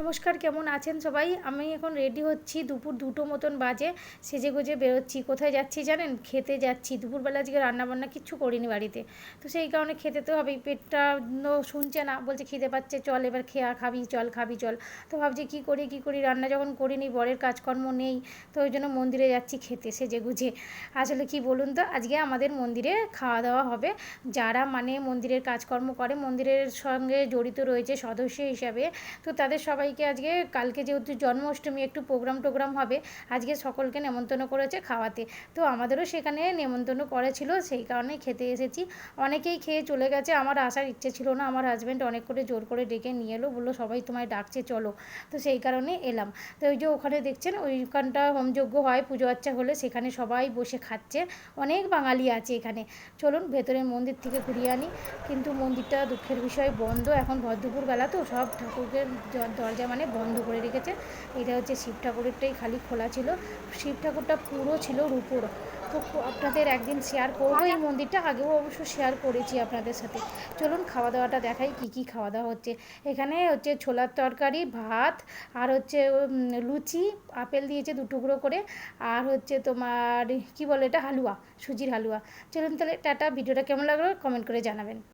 নমস্কার, কেমন আছেন সবাই? আমি এখন রেডি হচ্ছি, দুপুর দুটো মতন বাজে, সেজে গুজে বেরোচ্ছি। কোথায় যাচ্ছি জানেন? খেতে যাচ্ছি। দুপুরবেলা আজকে রান্নাবান্না কিচ্ছু করিনি বাড়িতে। তো সেই কারণে খেতে তো হবেই। পেটটা শুনছে না, বলছে খিদে পাচ্ছে, চল এবার খেয়া খাবি, চল খাবি, চল। তো ভাবছি কী করি কী করি? রান্না যখন করিনি, বরের কাজকর্ম নেই, তো ওই জন্য মন্দিরে যাচ্ছি খেতে, সেজে গুজে। আসলে কি বলুন তো, আজকে আমাদের মন্দিরে খাওয়া দাওয়া হবে। যারা মানে মন্দিরের কাজকর্ম করে, মন্দিরের সঙ্গে জড়িত রয়েছে সদস্য হিসাবে, তো তাদের সবাইকে আজকে, কালকে যেহেতু জন্মাষ্টমী, একটু প্রোগ্রাম টোগ্রাম হবে, আজকে সকলকে নেমন্তন্ন করেছে খাওয়াতে। তো আমাদেরও সেখানে নেমন্তন্ন করেছিল, সেই কারণে খেতে এসেছি। অনেকেই খেয়ে চলে গেছে, আমার আসার ইচ্ছে ছিল না, আমার হাজব্যান্ড অনেক করে জোর করে ডেকে নিয়ে এলো, বলল, সবাই তোমায় ডাকছে, চলো। তো সেই কারণে এলাম। তো ওই যে ওখানে দেখছেন, ওইখানটা হোমযজ্ঞ হয়, পুজো আচ্চা হলে সেখানে সবাই বসে খাচ্ছে, অনেক বাঙালি আছে এখানে। চলুন ভেতরের মন্দির থেকে ঘুরিয়ে আনি। কিন্তু মন্দিরটা দুঃখের বিষয়, বন্ধ, এখন ভর বেলা তো সব ঠাকুরকে দরজা মানে বন্ধ করে রেখেছে। এটা হচ্ছে শিব ঠাকুরেরটাই খালি খোলা ছিল। শিব ঠাকুরটা পুরো ছিল রূপোর। তো আপনাদের একদিন শেয়ার করব এই মন্দিরটা, আগেও অবশ্য শেয়ার করেছি আপনাদের সাথে। চলুন খাওয়া দাওয়াটা দেখাই কী কী খাওয়া দাওয়া হচ্ছে। এখানে হচ্ছে ছোলার তরকারি, ভাত, আর হচ্ছে লুচি, আপেল দিয়েছে টুকরো করে, আর হচ্ছে তোমার, কি বলে এটা, হালুয়া, সুজির হালুয়া। চলুন তাহলে টাটা, ভিডিওটা কেমন লাগল কমেন্ট করে জানাবেন।